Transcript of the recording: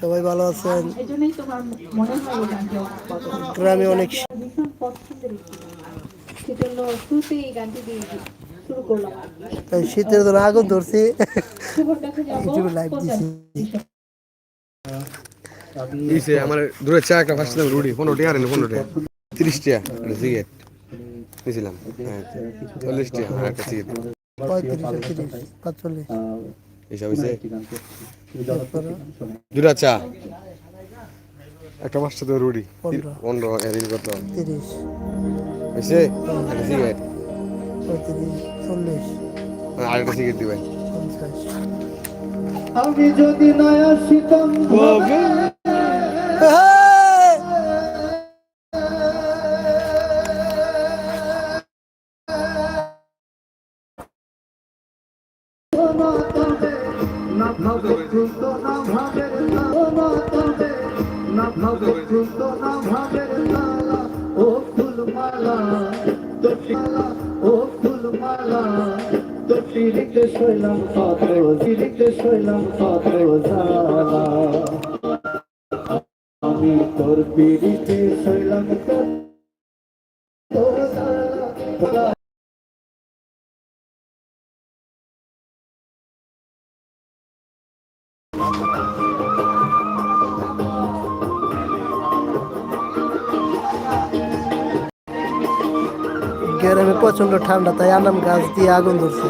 সবাই ভালো আছেন? মনে হয়। গ্রামে অনেক শীতের জন্য আগুন ধরছি। লাইভ দিছি। আমার দূরে চা একটা ফার্স্ট টাইম রুডি পনেরো টাকা আরেন পনেরো টাকা তিরিশ টাকা সিগারেট নিয়েছিলাম। হ্যাঁ চল্লিশ টাকা একটা সিগারেট পঁয়ত্রিশ পাঁচচল্লিশ। এইসব হয়েছে দুটা চা। একটা পাঁচটা তো রুডি পনেরো। এদিন কত? তিরিশ। হয়েছে একটা সিগারেট চল্লিশ। আর একটা সিগারেট দিবেন। আমি যদি আসিতাম না ভাবে কৃত না ভাবে না তবে না ভাবে কৃত না ভাবে লালা ও ফুলমালা তো ও ফুলমালা তো শিরিতে শৈলাম পাত্র শিরিতে শৈলাম পাত্র জালা আমি তোর পিড়িতে শৈলাম তোর জালা গ্রামে প্রচণ্ড ঠান্ডা তাই আনাম গাছ দিয়ে আগুন ধরছে।